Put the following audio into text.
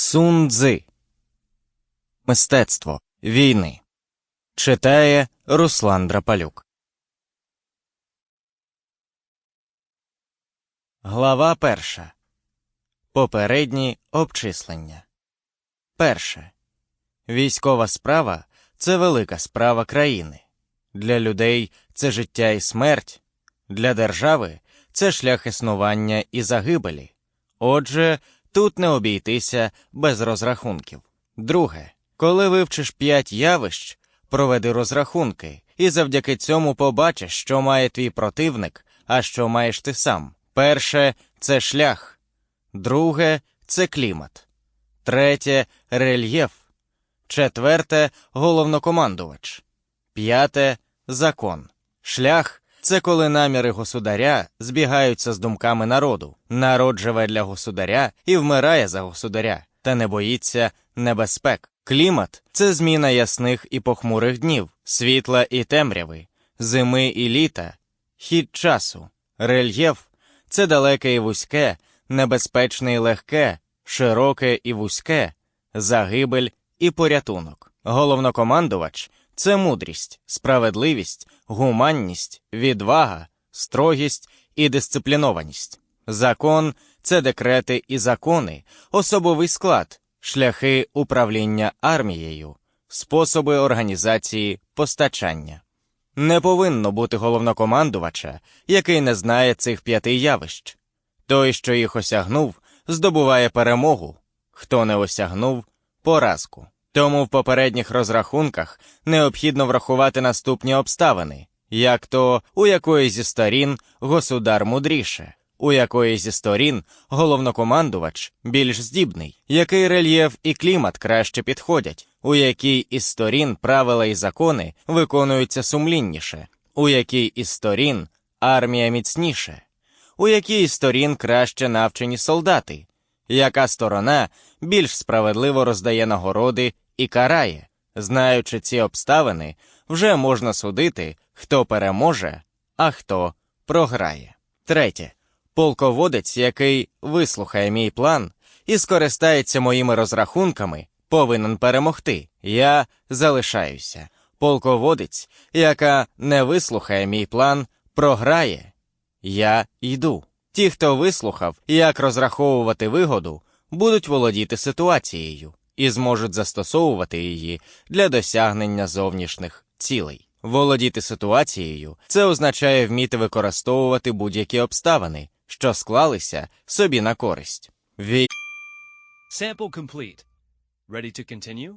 Сун Цзи. Мистецтво війни. Читає Руслан Драпалюк. Глава перша. Попередні обчислення. Перше. Військова справа це велика справа країни. Для людей це життя і смерть. Для держави це шлях існування і загибелі. Отже, тут не обійтися без розрахунків. Друге, коли вивчиш п'ять явищ, проведи розрахунки, і завдяки цьому побачиш, що має твій противник, а що маєш ти сам. Перше це шлях, друге це клімат, третє рельєф, четверте головнокомандувач, п'яте закон. Шлях це коли наміри государя збігаються з думками народу. Народ живе для государя і вмирає за государя, та не боїться небезпек. Клімат це зміна ясних і похмурих днів, світла і темряви, зими і літа, хід часу. Рельєф це далеке і вузьке, небезпечне і легке, широке і вузьке, загибель і порятунок. Головнокомандувач це мудрість, справедливість, гуманність, відвага, строгість і дисциплінованість. Закон це декрети і закони, особовий склад, шляхи управління армією, способи організації постачання. Не повинно бути головнокомандувача, який не знає цих п'яти явищ. Той, що їх осягнув, здобуває перемогу, хто не осягнув поразку. Тому в попередніх розрахунках необхідно врахувати наступні обставини, як то у якої зі сторін государ мудріше, у якої зі сторін головнокомандувач більш здібний, який рельєф і клімат краще підходять, у якій із сторін правила і закони виконуються сумлінніше, у якій із сторін армія міцніше, у якій із сторін краще навчені солдати, яка сторона більш справедливо роздає нагороди і карає. Знаючи ці обставини, вже можна судити, хто переможе, а хто програє. Третє. Полководець, який вислухає мій план і скористається моїми розрахунками, повинен перемогти. Я залишаюся. Полководець, яка не вислухає мій план, програє. Я йду. Ті, хто вислухав, як розраховувати вигоду, будуть володіти ситуацією і зможуть застосовувати її для досягнення зовнішніх цілей. Володіти ситуацією це означає вміти використовувати будь-які обставини, що склалися собі на користь. Sample complete. Ready to continue?